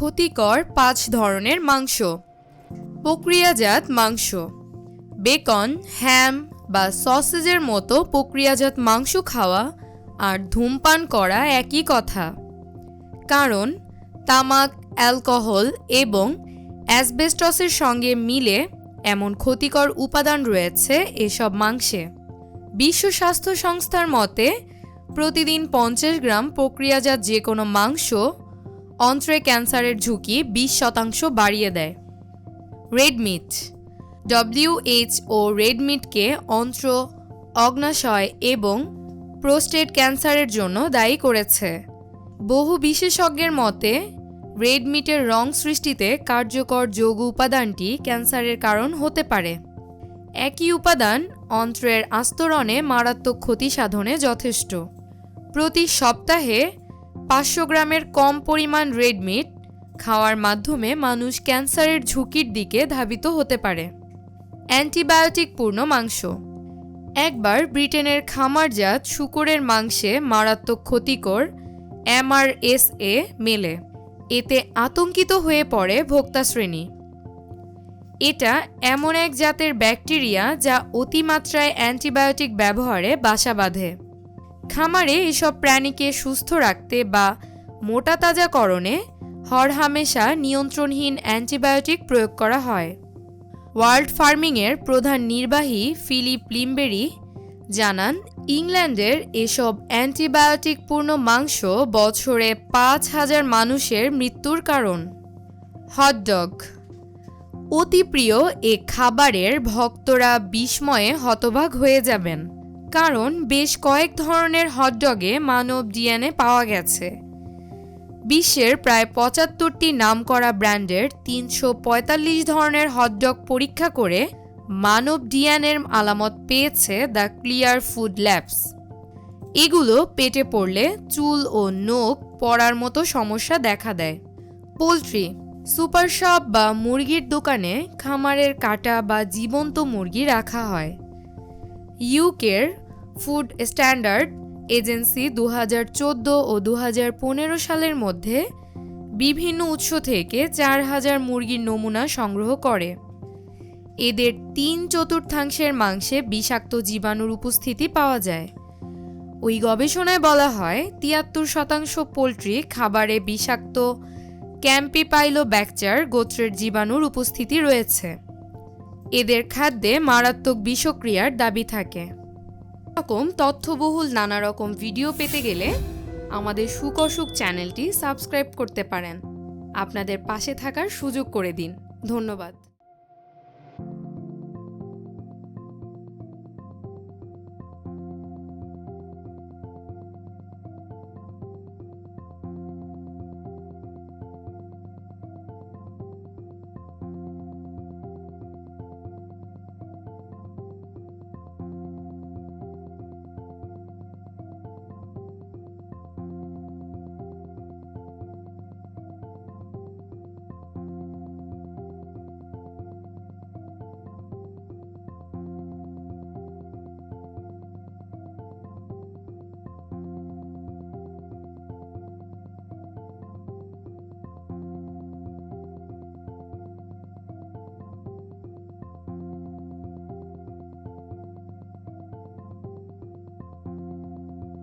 ক্ষতিকর পাঁচ ধরনের মাংস। প্রক্রিয়াজাত মাংস। বেকন, হ্যাম বা সসেজের মতো প্রক্রিয়াজাত মাংস খাওয়া আর ধূমপান করা একই কথা। কারণ, তামাক, অ্যালকোহল এবং অ্যাসবেস্টসের সঙ্গে মিলে এমন ক্ষতিকর উপাদান রয়েছে এসব মাংসে। বিশ্ব স্বাস্থ্য সংস্থার মতে, প্রতিদিন পঞ্চাশ গ্রাম প্রক্রিয়াজাত যে কোনো মাংস অন্ত্রে ক্যান্সারের ঝুঁকি বিশ শতাংশ বাড়িয়ে দেয়। রেড মিট ডব্লিউএইচও রেড মিটকে অন্ত্র, অগ্নাশয় এবং প্রোস্টেট ক্যান্সারের জন্য দায়ী করেছে। বহু বিশেষজ্ঞের মতে রেড মিটের রং সৃষ্টিতে কার্যকর যৌগ উপাদানটি ক্যান্সারের কারণ হতে পারে। একই উপাদান অন্ত্রের আস্তরণে মারাত্মক ক্ষতি সাধনে যথেষ্ট। প্রতি সপ্তাহে পাঁচশো গ্রামের কম পরিমাণ রেড মিট খাওয়ার মাধ্যমে মানুষ ক্যান্সারের ঝুঁকির দিকে ধাবিত হতে পারে। অ্যান্টিবায়োটিকপূর্ণ মাংস। একবার ব্রিটেনের খামারজাত শুকরের মাংসে মারাত্মক ক্ষতিকর এমআরএসএ মেলে। এতে আতঙ্কিত হয়ে পড়ে ভোক্তা শ্রেণি। এটা এমন এক জাতের ব্যাকটেরিয়া যা অতিমাত্রায় অ্যান্টিবায়োটিক ব্যবহারে বাসা বাঁধে। খামারে এসব প্রাণীকে সুস্থ রাখতে বা মোটা তাজাকরণে হরহামেশা নিয়ন্ত্রণহীন অ্যান্টিবায়োটিক প্রয়োগ করা হয়। ওয়ার্ল্ড ফার্মিংয়ের প্রধান নির্বাহী ফিলিপ লিম্বেরি জানান, ইংল্যান্ডের এসব অ্যান্টিবায়োটিকপূর্ণ মাংস বছরে পাঁচ হাজার মানুষের মৃত্যুর কারণ। হটডগ অতি প্রিয় এ খাবারের ভক্তরা বিস্ময়ে হতবাক হয়ে যাবেন। কারণ বেশ কয়েক ধরনের হটডগে মানব ডিএনএ পাওয়া গেছে। বিশ্বের প্রায় পঁচাত্তরটি নামকরা ব্র্যান্ডের তিনশো পঁয়তাল্লিশ ধরনের হটডগ পরীক্ষা করে মানব ডিএনএর আলামত পেয়েছে দ্য ক্লিয়ার ফুড ল্যাবস এগুলো পেটে পড়লে চুল ও নখ পড়ার মতো সমস্যা দেখা দেয়। পোলট্রি, সুপার শপ বা মুরগির দোকানে খামারের কাটা বা জীবন্ত মুরগি রাখা হয়। ইউকের ফুড স্ট্যান্ডার্ড এজেন্সি দু হাজার চোদ্দ ও দু পনেরো সালের মধ্যে বিভিন্ন উৎস থেকে চার হাজার মুরগির নমুনা সংগ্রহ করে। এদের তিন চতুর্থাংশের মাংসে বিষাক্ত জীবাণুর উপস্থিতি পাওয়া যায়। ওই গবেষণায় বলা হয়, তিয়াত্তর শতাংশ পোলট্রি খাবারে বিষাক্ত ক্যাম্পিপাইলো ব্যাকচার গোত্রের জীবাণুর উপস্থিতি রয়েছে। এদের খাদ্যে মারাত্মক বিষক্রিয়ার দাবি থাকে। রকম তথ্যবহুল নানা রকম ভিডিও পেতে গেলে আমাদের সুকসুক চ্যানেলটি সাবস্ক্রাইব করতে পারেন। আপনাদের পাশে থাকার সুযোগ করে দিন। ধন্যবাদ।